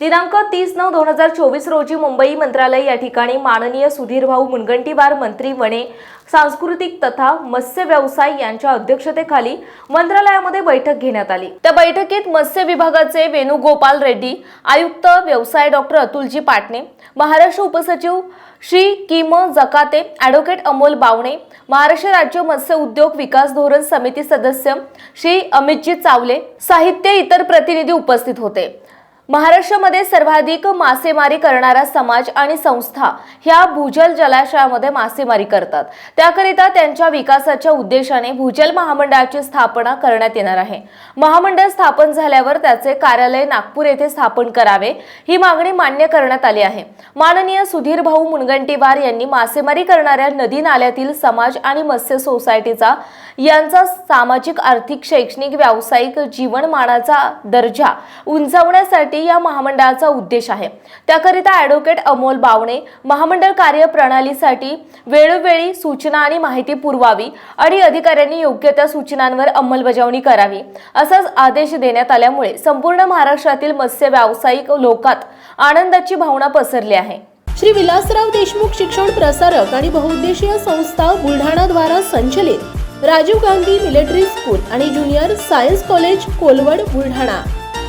दिनांक तीस नऊ दोन हजार चोवीस रोजी मुंबई मंत्रालय या ठिकाणी माननीय सुधीरभाऊ मुनगंटीवार मंत्री वने सांस्कृतिक तथा मत्स्य व्यवसाय यांच्या अध्यक्षतेखाली मंत्रालयामध्ये बैठक घेण्यात आली. त्या बैठकीत मत्स्य विभागाचे वेणुगोपाल रेड्डी आयुक्त व्यवसाय डॉक्टर अतुलजी पाटणे महाराष्ट्र उपसचिव श्री किम जकाते ॲडव्होकेट अमोल बावणे महाराष्ट्र राज्य मत्स्य उद्योग विकास धोरण समिती सदस्य श्री अमितजी चावले साहित्य इतर प्रतिनिधी उपस्थित होते. महाराष्ट्रामध्ये सर्वाधिक मासेमारी करणारा समाज आणि संस्था ह्या भूजल जलाशयामध्ये मासेमारी करतात. त्याकरिता त्यांच्या विकासाच्या उद्देशाने भूजल महामंडळाची स्थापना करण्यात येणार आहे. महामंडळ स्थापन झाल्यावर त्याचे कार्यालय नागपूर येथे स्थापन करावे ही मागणी मान्य करण्यात आली आहे. माननीय सुधीर भाऊ मुनगंटीवार यांनी मासेमारी करणाऱ्या नदी नाल्यातील समाज आणि मत्स्य सोसायटीचा यांचा सामाजिक आर्थिक शैक्षणिक व्यावसायिक जीवनमानाचा दर्जा उंचावण्यासाठी या महामंडळाचा उद्देश आहे. त्याकरिता ॲडव्होकेट अमोल बावणे महामंडळ कार्यप्रणालीसाठी वेळोवेळी सूचना आणि माहिती पुरवावी आणि अधिकाऱ्यांनी योग्य त्या सूचनांवर अंमलबजावणी करावी असाच आदेश देण्यात आल्यामुळे संपूर्ण महाराष्ट्रातील मत्स्य व्यावसायिक लोकात आनंदाची भावना पसरली आहे. श्री विलासराव देशमुख शिक्षण प्रसारक आणि बहुउद्देशीय संस्था बुलढाणा द्वारा संचलित राजीव गांधी मिलिटरी स्कूल आणि junior science college Kolwad Buldhana.